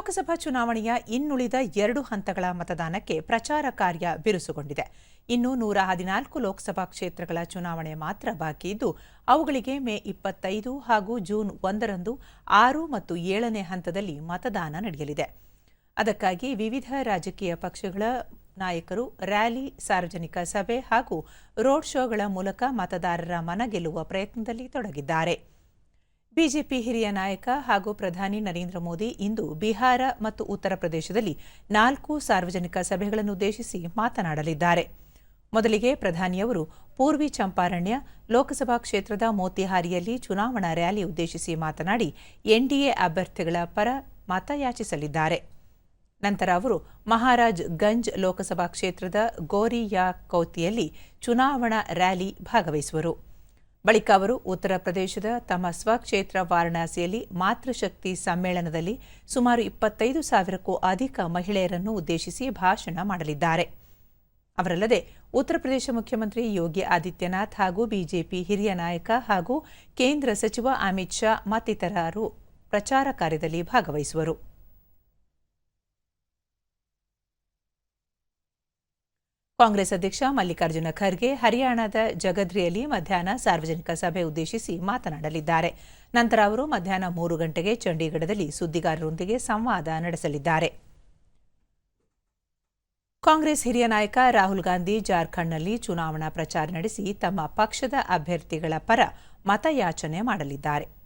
ಲೋಕಸಭಾ ಚುನಾವಣೆಯ ಇನ್ನುಳಿದ ಎರಡು ಹಂತಗಳ ಮತದಾನಕ್ಕೆ ಪ್ರಚಾರ ಕಾರ್ಯ ಬಿರುಸುಗೊಂಡಿದೆ. ಇನ್ನು ನೂರ ಹದಿನಾಲ್ಕು ಲೋಕಸಭಾ ಕ್ಷೇತ್ರಗಳ ಚುನಾವಣೆ ಮಾತ್ರ ಬಾಕಿ ಇದ್ದು, ಅವುಗಳಿಗೆ ಮೇ ಇಪ್ಪತ್ತೈದು ಹಾಗೂ ಜೂನ್ ಒಂದರಂದು ಆರು ಮತ್ತು ಏಳನೇ ಹಂತದಲ್ಲಿ ಮತದಾನ ನಡೆಯಲಿದೆ. ಅದಕ್ಕಾಗಿ ವಿವಿಧ ರಾಜಕೀಯ ಪಕ್ಷಗಳ ನಾಯಕರು ರ್ಯಾಲಿ, ಸಾರ್ವಜನಿಕ ಸಭೆ ಹಾಗೂ ರೋಡ್ ಶೋಗಳ ಮೂಲಕ ಮತದಾರರ ಮನಗೆಲ್ಲುವ ಪ್ರಯತ್ನದಲ್ಲಿ ತೊಡಗಿದ್ದಾರೆ. ಬಿಜೆಪಿ ಹಿರಿಯ ನಾಯಕ ಹಾಗೂ ಪ್ರಧಾನಿ ನರೇಂದ್ರ ಮೋದಿ ಇಂದು ಬಿಹಾರ ಮತ್ತು ಉತ್ತರ ಪ್ರದೇಶದಲ್ಲಿ ನಾಲ್ಕು ಸಾರ್ವಜನಿಕ ಸಭೆಗಳನ್ನುದ್ದೇಶಿಸಿ ಮಾತನಾಡಲಿದ್ದಾರೆ. ಮೊದಲಿಗೆ ಪ್ರಧಾನಿಯವರು ಪೂರ್ವಿ ಚಂಪಾರಣ್ಯ ಲೋಕಸಭಾ ಕ್ಷೇತ್ರದ ಮೋತಿಹಾರಿಯಲ್ಲಿ ಚುನಾವಣಾ ರ್ಯಾಲಿ ಉದ್ದೇಶಿಸಿ ಮಾತನಾಡಿ ಎನ್ಡಿಎ ಅಭ್ಯರ್ಥಿಗಳ ಪರ ಮತಯಾಚಿಸಲಿದ್ದಾರೆ. ನಂತರ ಅವರು ಮಹಾರಾಜ್ ಗಂಜ್ ಲೋಕಸಭಾ ಕ್ಷೇತ್ರದ ಗೋರಿಯಾ ಕೌತಿಯಲ್ಲಿ ಚುನಾವಣಾ ರ್ಯಾಲಿ ಭಾಗವಹಿಸುವರು. ಬಳಿಕ ಅವರು ಉತ್ತರ ಪ್ರದೇಶದ ತಮ್ಮ ಸ್ವಕ್ಷೇತ್ರ ವಾರಣಾಸಿಯಲ್ಲಿ ಮಾತೃಶಕ್ತಿ ಸಮ್ಮೇಳನದಲ್ಲಿ ಸುಮಾರು ಇಪ್ಪತ್ತೈದು ಸಾವಿರಕ್ಕೂ ಅಧಿಕ ಮಹಿಳೆಯರನ್ನು ಉದ್ದೇಶಿಸಿ ಭಾಷಣ ಮಾಡಲಿದ್ದಾರೆ. ಅವರಲ್ಲದೆ ಉತ್ತರ ಪ್ರದೇಶ ಮುಖ್ಯಮಂತ್ರಿ ಯೋಗಿ ಆದಿತ್ಯನಾಥ್ ಹಾಗೂ ಬಿಜೆಪಿ ಹಿರಿಯ ನಾಯಕ ಹಾಗೂ ಕೇಂದ್ರ ಸಚಿವ ಅಮಿತ್ ಶಾ ಮತ್ತಿತರರು ಪ್ರಚಾರ ಕಾರ್ಯದಲ್ಲಿ ಭಾಗವಹಿಸುವರು. ಕಾಂಗ್ರೆಸ್ ಅಧ್ಯಕ್ಷ ಮಲ್ಲಿಕಾರ್ಜುನ ಖರ್ಗೆ ಹರಿಯಾಣದ ಜಗದ್ರಿಯಲ್ಲಿ ಮಧ್ಯಾಹ್ನ ಸಾರ್ವಜನಿಕ ಸಭೆ ಉದ್ದೇಶಿಸಿ ಮಾತನಾಡಲಿದ್ದಾರೆ. ನಂತರ ಅವರು ಮಧ್ಯಾಹ್ನ ಮೂರು ಗಂಟೆಗೆ ಚಂಡೀಗಢದಲ್ಲಿ ಸುದ್ದಿಗಾರರೊಂದಿಗೆ ಸಂವಾದ ನಡೆಸಲಿದ್ದಾರೆ. ಕಾಂಗ್ರೆಸ್ ಹಿರಿಯ ನಾಯಕ ರಾಹುಲ್ ಗಾಂಧಿ ಜಾರ್ಖಂಡ್ನಲ್ಲಿ ಚುನಾವಣಾ ಪ್ರಚಾರ ನಡೆಸಿ ತಮ್ಮ ಪಕ್ಷದ ಅಭ್ಯರ್ಥಿಗಳ ಪರ ಮತಯಾಚನೆ ಮಾಡಲಿದ್ದಾರೆ.